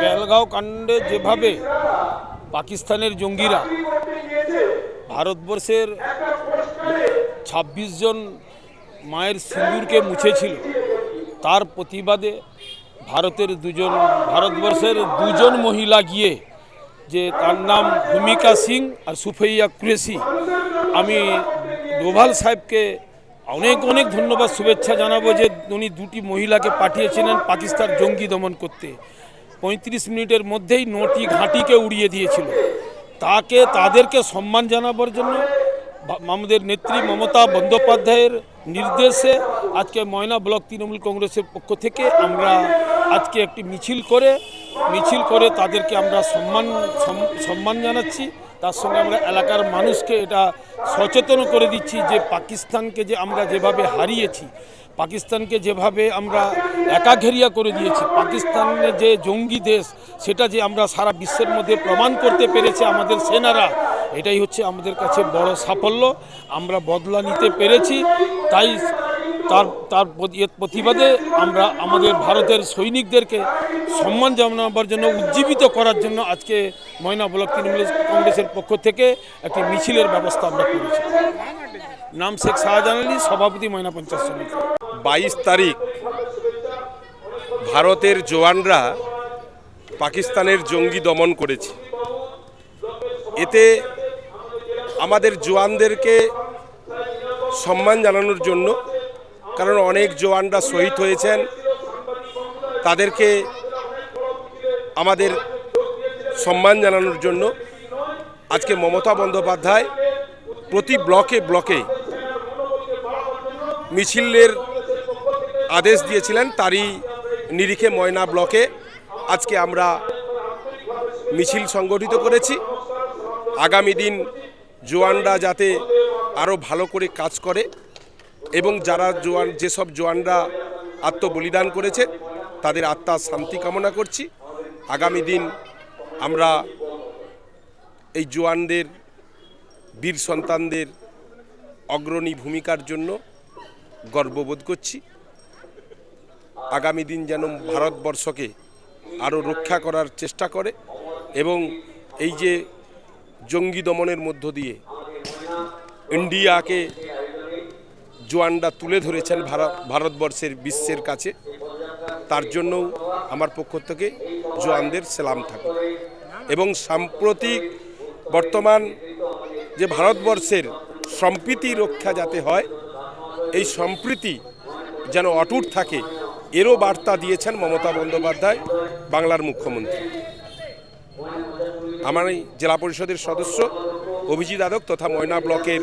পেহেলগাঁও কাণ্ডে যেভাবে পাকিস্তানের জঙ্গিরা ভারতবর্ষের ২৬ জন মায়ের সিঁদুরকে মুছেছিল, তার প্রতিবাদে ভারতের দুজন, ভারতবর্ষের দুজন মহিলা গিয়ে যে তার নাম ভূমিকা সিং আর সুফইয়া কুরেশি, আমি ডোভাল সাহেবকে অনেক অনেক ধন্যবাদ, শুভেচ্ছা জানাব যে উনি দুটি মহিলাকে পাঠিয়েছিলেন পাকিস্তান জঙ্গি দমন করতে। পঁয়ত্রিশ মিনিটের মধ্যেই নটি ঘাঁটিকে উড়িয়ে দিয়েছিল। তাকে, তাদেরকে সম্মান জানাবার জন্য আমাদের নেত্রী মমতা বন্দ্যোপাধ্যায়ের নির্দেশে আজকে ময়না ব্লক তৃণমূল কংগ্রেসের পক্ষ থেকে আমরা আজকে একটি মিছিল করে মিছিল করে তাদেরকে আমরা সম্মান সম্মান জানাচ্ছি। তার সঙ্গে আমরা এলাকার মানুষকে এটা সচেতন করে দিচ্ছি যে পাকিস্তানকে যে আমরা যেভাবে হারিয়েছি, পাকিস্তানকে যেভাবে আমরা একাঘেরিয়া করে দিয়েছি, পাকিস্তানের যে জঙ্গি দেশ, সেটা যে আমরা সারা বিশ্বের মধ্যে প্রমাণ করতে পেরেছে আমাদের সেনারা, এটাই হচ্ছে আমাদের কাছে বড় সাফল্য। আমরা বদলা নিতে পেরেছি, তাই তার তার প্রতিবাদে আমরা আমাদের ভারতের সৈনিকদেরকে সম্মান জানাবার জন্য, উজ্জীবিত করার জন্য আজকে ময়না ব্লক তৃণমূল কংগ্রেসের পক্ষ থেকে একটি মিছিলের ব্যবস্থা আমরা করেছি। নাম শেখ শাহজাহান আলী, সভাপতি ময়না পঞ্চায়েত সমিতি। বাইশ তারিখ ভারতের জওয়ানরা পাকিস্তানের জঙ্গি দমন করেছে। এতে আমাদের জওয়ানদেরকে সম্মান জানানোর জন্য কারণ অনেক জওয়ানরা শহীদ হয়েছেন। তাদেরকে আমাদের সম্মান জানানোর জন্য আজকে মমতা বন্দ্যোপাধ্যায় প্রতি ব্লকে ব্লকে মিছিলের আদেশ দিয়েছিলেন, তারই নিরিখে ময়না ব্লকে। আজকে আমরা মিছিল সংগঠিত করেছি। আগামী দিন জোয়ানরা যাতে আরও ভালো করে কাজ করে এবং যারা জোয়ান, যেসব জোয়ানরা আত্মবলিদান করেছে, তাদের আত্মার শান্তি কামনা করছি। আগামী দিন আমরা এই জোয়ানদের, বীর সন্তানদের অগ্রণী ভূমিকার জন্য গর্ববোধ করছি। আগামী দিন যেন ভারতবর্ষকে আরও রক্ষা করার চেষ্টা করে এবং এই যে জঙ্গি দমনের মধ্য দিয়ে ইন্ডিয়াকে জোয়ানরা তুলে ধরেছেন ভারত ভারতবর্ষের বিশ্বের কাছে। তার জন্যও আমার পক্ষ থেকে জোয়ানদের সেলাম থাকে এবং সাম্প্রতিক বর্তমান যে ভারতবর্ষের সম্প্রীতি রক্ষা যাতে হয়, এই সম্প্রীতি যেন অটুট থাকে, এরও বার্তা দিয়েছেন মমতা বন্দ্যোপাধ্যায়, বাংলার মুখ্যমন্ত্রী। আমার এই জেলা পরিষদের সদস্য অভিজিৎ আদক তথা ময়না ব্লকের